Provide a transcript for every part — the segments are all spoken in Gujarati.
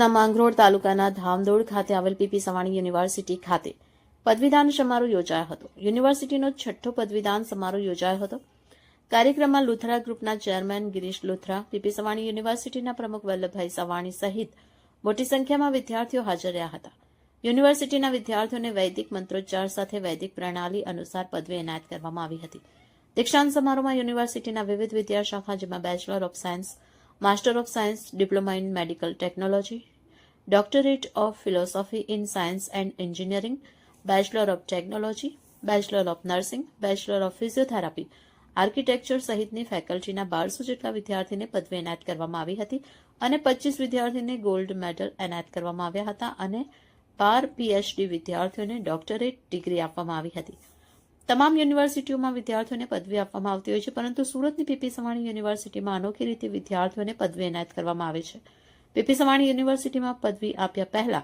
સુરતના માંગરોળ તાલુકાના ધામદોડ ખાતે આવેલ પીપી સવાણી યુનિવર્સિટી ખાતે પદવીદાન સમારોહ યોજાયો હતો. યુનિવર્સિટીનો છઠ્ઠો પદવીદાન સમારોહ યોજાયો હતો. કાર્યક્રમમાં લુથરા ગ્રુપના ચેરમેન ગિરીશ લુથરા પીપી સવાણી યુનિવર્સિટીના પ્રમુખ વલ્લભભાઈ સવાણી સહિત મોટી સંખ્યામાં વિદ્યાર્થીઓ હાજર રહ્યા હતા. યુનિવર્સિટીના વિદ્યાર્થીઓને વૈદિક મંત્રોચ્ચાર સાથે વૈદિક પ્રણાલી અનુસાર પદવી એનાયત કરવામાં આવી હતી. દીક્ષાંત સમારોહમાં યુનિવર્સિટીના વિવિધ વિદ્યાશાખા જેમાં bachelor of science master of science diploma in medical technology doctorate of philosophy in science and engineering bachelor of technology bachelor of nursing bachelor of physiotherapy architecture સહિતની ફેકલ્ટીના બારસો જેટલા વિદ્યાર્થીને પદવી એનાયત કરવામાં આવી હતી અને પચીસ વિદ્યાર્થીને ગોલ્ડ મેડલ એનાયત કરવામાં આવ્યા હતા અને બાર પીએચડી વિદ્યાર્થીઓને ડોક્ટરેટ ડિગ્રી આપવામાં આવી હતી. તમામ યુનિવર્સિટીઓમાં વિદ્યાર્થીઓને પદવી આપવામાં આવતી હોય છે, પરંતુ સુરતની પીપી સવાણી યુનિવર્સિટીમાં અનોખી રીતે વિદ્યાર્થીઓને પદવી એનાયત કરવામાં આવે છે. પીપી સવાણી યુનિવર્સિટીમાં પદવી આપ્યા પહેલા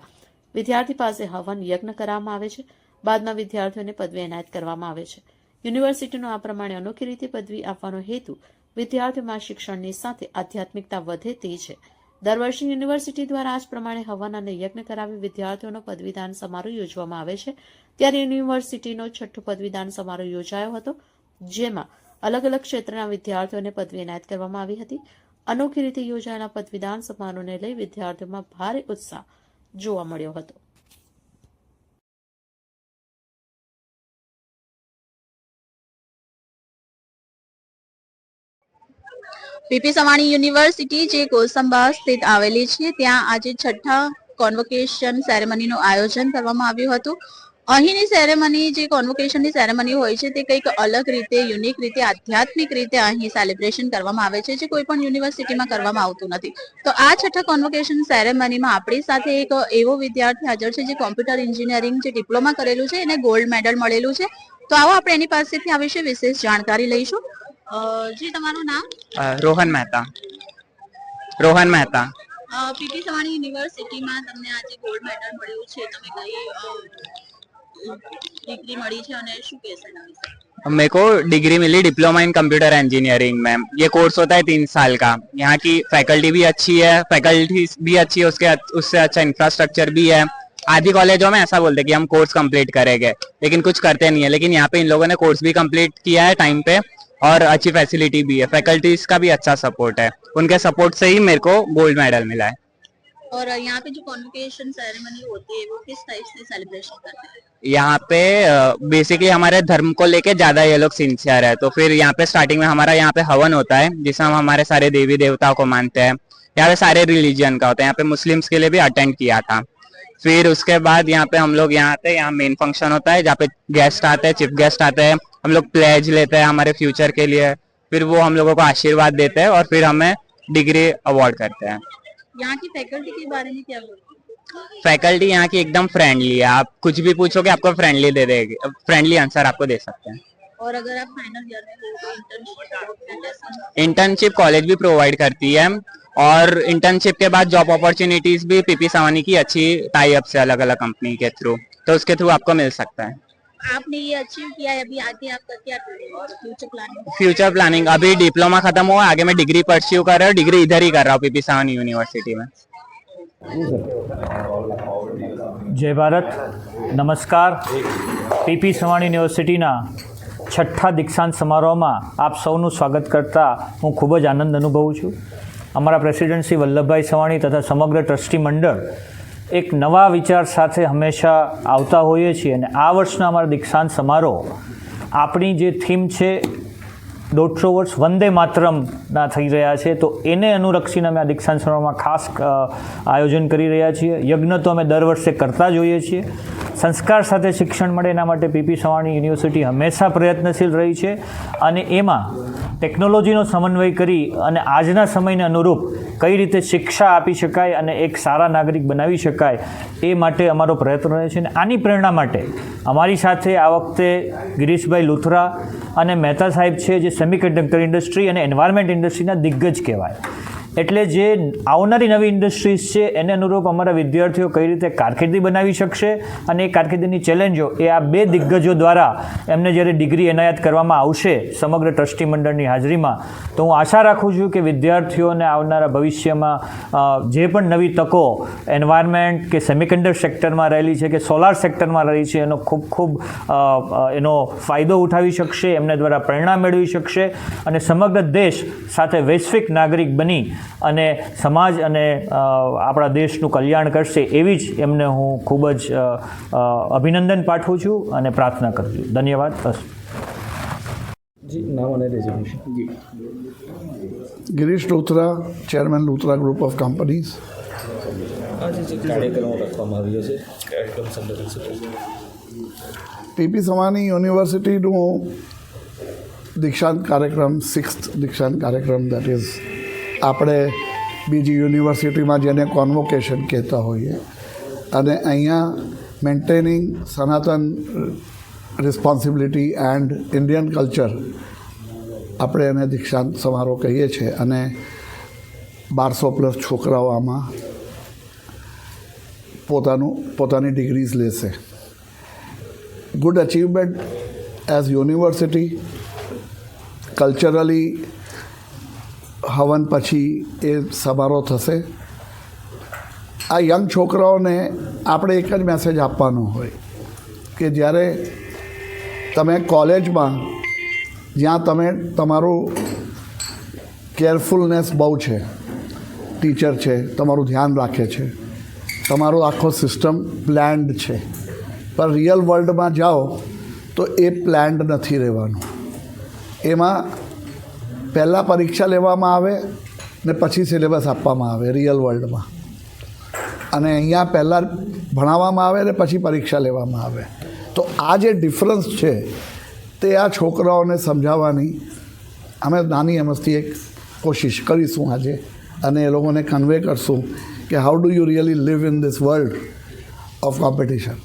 વિદ્યાર્થી પાસે હવન યજ્ઞ કરવામાં આવે છે. બાદમાં વિદ્યાર્થીઓને પદવી એનાયત કરવામાં આવે છે. યુનિવર્સિટીનો આ પ્રમાણે અનોખી રીતે પદવી આપવાનો હેતુ વિદ્યાર્થીઓમાં શિક્ષણની સાથે આધ્યાત્મિકતા વધે તે છે. દર વર્ષે યુનિવર્સિટી દ્વારા આ જ પ્રમાણે હવન અને યજ્ઞ કરાવી વિદ્યાર્થીઓનો પદવીદાન સમારોહ યોજવામાં આવે છે. ત્યારે યુનિવર્સિટીનો છઠ્ઠો પદવીદાન સમારોહ યોજાયો હતો, જેમાં અલગ અલગ ક્ષેત્રના વિદ્યાર્થીઓને પદવી એનાયત કરવામાં આવી હતી. અનોખી રીતે યોજાયેલા પદવીદાન સમારોહને લઈ વિદ્યાર્થીઓમાં ભારે ઉત્સાહ જોવા મળ્યો હતો. પીપી સવાણી યુનિવર્સિટી, જે કોસંબા સ્થિત આવેલી છે, ત્યાં આજે છઠ્ઠા કોન્વોકેશન સેરેમનીનું આયોજન કરવામાં આવ્યું હતું. અહીંની સેરેમની જે કોન્વોકેશનની સેરેમની હોય છે તે કંઈક અલગ રીતે યુનિક રીતે આધ્યાત્મિક રીતે અહીં સેલિબ્રેશન કરવામાં આવે છે જે કોઈ પણ યુનિવર્સિટીમાં કરવામાં આવતું નથી. તો આ છઠ્ઠા કોન્વોકેશન સેરેમનીમાં આપણી સાથે એક એવો વિદ્યાર્થી હાજર છે જે કોમ્પ્યુટર એન્જિનિયરિંગ જે ડિપ્લોમા કરેલું છે એને ગોલ્ડ મેડલ મળેલું છે. તો આવો આપણે એની પાસેથી આ વિશે વિશેષ જાણકારી લઈશું. જી તમારું નામ? રોહન મહેતા. રોહન મહેતા. પીટી સવાણી યુનિવર્સિટીમાં તમને આજે ગોલ્ડ મેડલ મળ્યું છે. તમે કઈ ડિગ્રી મળી છે અને શું કહેશો એના વિશે मेरे को डिग्री मिली डिप्लोमा इन कंप्यूटर इंजीनियरिंग में ये कोर्स होता है तीन साल का यहाँ की फैकल्टी भी अच्छी है फैकल्टी भी अच्छी है उसके उससे अच्छा इंफ्रास्ट्रक्चर भी है आधी कॉलेजों में ऐसा बोलते हैं कि हम कोर्स कंप्लीट करेंगे लेकिन कुछ करते नहीं है लेकिन यहाँ पे इन लोगों ने कोर्स भी कंप्लीट किया है टाइम पे और अच्छी फैसिलिटी भी है फैकल्टीज का भी अच्छा सपोर्ट है उनके सपोर्ट से ही मेरे को गोल्ड मेडल मिला है और यहाँ पे जो कॉन्वोकेशन सेरेमनी होती है, वो किस टाइप से सेलिब्रेशन करते हैं? यहाँ पे बेसिकली हमारे धर्म को लेके ज़्यादा ये लोग सिंसियर है। तो फिर यहाँ पे स्टार्टिंग में हमारा यहाँ पे हवन होता है जिसमें हम हमारे सारे देवी देवताओं को मानते हैं। यहाँ पे सारे रिलीजन का होता है। यहाँ पे मुस्लिम्स के लिए भी अटेंड किया था। फिर उसके बाद यहाँ पे हम लोग यहाँ आते हैं यहाँ मेन फ़ंक्शन होता है, जहाँ पे गेस्ट आते हैं चीफ गेस्ट आते हैं। हम लोग प्लेज लेते हैं हमारे फ्यूचर के लिए। फिर वो हम लोगों को आशीर्वाद देते हैं और फिर हमें डिग्री अवार्ड करते हैं। यहाँ की फैकल्टी के बारे में क्या बोलते फैकल्टी यहाँ की एकदम फ्रेंडली है। आप कुछ भी पूछोगे आपको फ्रेंडली दे देगी। फ्रेंडली आंसर आपको दे सकते हैं। और अगर आप फाइनल ईयर में तो इंटर्नशिप इंटर्नशिप कॉलेज भी प्रोवाइड करती है। और इंटर्नशिप के बाद जॉब अपॉर्चुनिटीज़ भी पीपी सवानी की अच्छी टाई अप से अलग अलग कंपनी के थ्रू तो उसके थ्रू आपको मिल सकता है। आपने ये अचीव किया है अभी आगे आपका क्या फ्यूचर प्लानिंग फ्यूचर प्लानिंग अभी डिप्लोमा खत्म हुआ आगे मैं डिग्री परस्यू कर रहा हूँ डिग्री इधर ही कर रहा हूँ पीपी सवानी यूनिवर्सिटी में જય ભારત નમસ્કાર પીપી સવાણી યુનિવર્સિટીના છઠ્ઠા દીક્ષાંત સમારોહમાં આપ સૌનું સ્વાગત કરતા હું ખૂબ જ આનંદ અનુભવું છું અમારા પ્રેસિડેન્ટ શ્રી વલ્લભભાઈ સવાણી તથા સમગ્ર ટ્રસ્ટી મંડળ એક નવા વિચાર સાથે હંમેશા આવતા હોઈએ છીએ અને આ વર્ષના અમારા દીક્ષાંત સમારોહ આપણી જે થીમ છે, દોઢસો વર્ષ વંદે માતરમના થઈ રહ્યા છે, તો એને અનુલક્ષીને અમે આ દીક્ષાંત સમારોહમાં ખાસ આયોજન કરી રહ્યા છીએ. યજ્ઞ તો અમે દર વર્ષે કરતા જ હોઈએ છીએ. સંસ્કાર સાથે શિક્ષણ મળે એના માટે પીપી સવાણી યુનિવર્સિટી હંમેશા પ્રયત્નશીલ રહી છે અને એમાં ટેકનોલોજીનો સમન્વય કરી અને આજના સમયને અનુરૂપ કઈ રીતે શિક્ષા આપી શકાય અને એક સારા નાગરિક બનાવી શકાય એ માટે અમારો પ્રયત્ન રહે છે અને આની પ્રેરણા માટે અમારી સાથે આ વખતે ગિરીશભાઈ લુથરા અને મહેતા સાહેબ છે જે સેમિકન્ડક્ટર ઇન્ડસ્ટ્રી અને એન્વાયરમેન્ટ ઇન્ડસ્ટ્રીના દિગ્ગજ કહેવાય. એટલે જે આવનારી નવી ઇન્ડસ્ટ્રીઝ છે, એને અનુરૂપ અમારા વિદ્યાર્થીઓ કઈ રીતે કારકિર્દી બનાવી શકશે અને એ કારકિર્દીની ચેલેન્જો એ આ બે દિગ્ગજો દ્વારા એમને જ્યારે ડિગ્રી એનાયત કરવામાં આવશે સમગ્ર ટ્રસ્ટી મંડળની હાજરીમાં, તો હું આશા રાખું છું કે વિદ્યાર્થીઓને આવનારા ભવિષ્યમાં જે પણ નવી તકો એન્વાયરમેન્ટ કે સેમિકન્ડર સેક્ટરમાં રહેલી છે કે સોલાર સેક્ટરમાં રહી છે, એનો ખૂબ ખૂબ એનો ફાયદો ઉઠાવી શકશે, એમને દ્વારા પ્રેરણા મેળવી શકશે અને સમગ્ર દેશ સાથે વૈશ્વિક નાગરિક બની અને સમાજ અને આપણા દેશનું કલ્યાણ કરશે એવી જ એમને હું ખૂબ જ અભિનંદન પાઠવું છું અને પ્રાર્થના કરું છું. ધન્યવાદ. બસ. જી નામ અને resolution Girish Luthra chairman Luthra group of companies. TP Savani યુનિવર્સિટીનું દીક્ષાંત કાર્યક્રમ સિક્સ્થ દીક્ષાંત કાર્યક્રમ દેટ ઇઝ આપણે બીજી યુનિવર્સિટીમાં જેને કોન્વોકેશન કહેતા હોઈએ, અને અહીંયા મેન્ટેનિંગ સનાતન રિસ્પોન્સિબિલિટી એન્ડ ઇન્ડિયન કલ્ચર આપણે એને દીક્ષાંત સમારોહ કહીએ છીએ. અને બારસો પ્લસ છોકરાઓ આમાં પોતાનું, પોતાની ડિગ્રીઝ લેશે. Good achievement as university culturally હવન પછી એ સમારોહ થશે. આ યંગ છોકરાઓને આપણે એક જ મેસેજ આપવાનો હોય કે જ્યારે તમે કોલેજમાં, જ્યાં તમે તમારું કેરફુલનેસ બહુ છે ટીચર છે, તમારું ધ્યાન રાખે છે, તમારો આખો સિસ્ટમ પ્લાન્ડ છે, પણ રિયલ વર્લ્ડમાં જાઓ તો એ પ્લાન્ડ નથી રહેવાનું. એમાં પહેલાં પરીક્ષા લેવામાં આવે ને પછી સિલેબસ આપવામાં આવે રિયલ વર્લ્ડમાં. અને અહીંયા પહેલાં ભણાવવામાં આવે ને પછી પરીક્ષા લેવામાં આવે. તો આ જે ડિફરન્સ છે તે આ છોકરાઓને સમજાવવાની અમે નાની એમસ્તી એક કોશિશ કરીશું આજે. અને એ લોકોને કન્વે કરશું કે how do you really live in this world of competition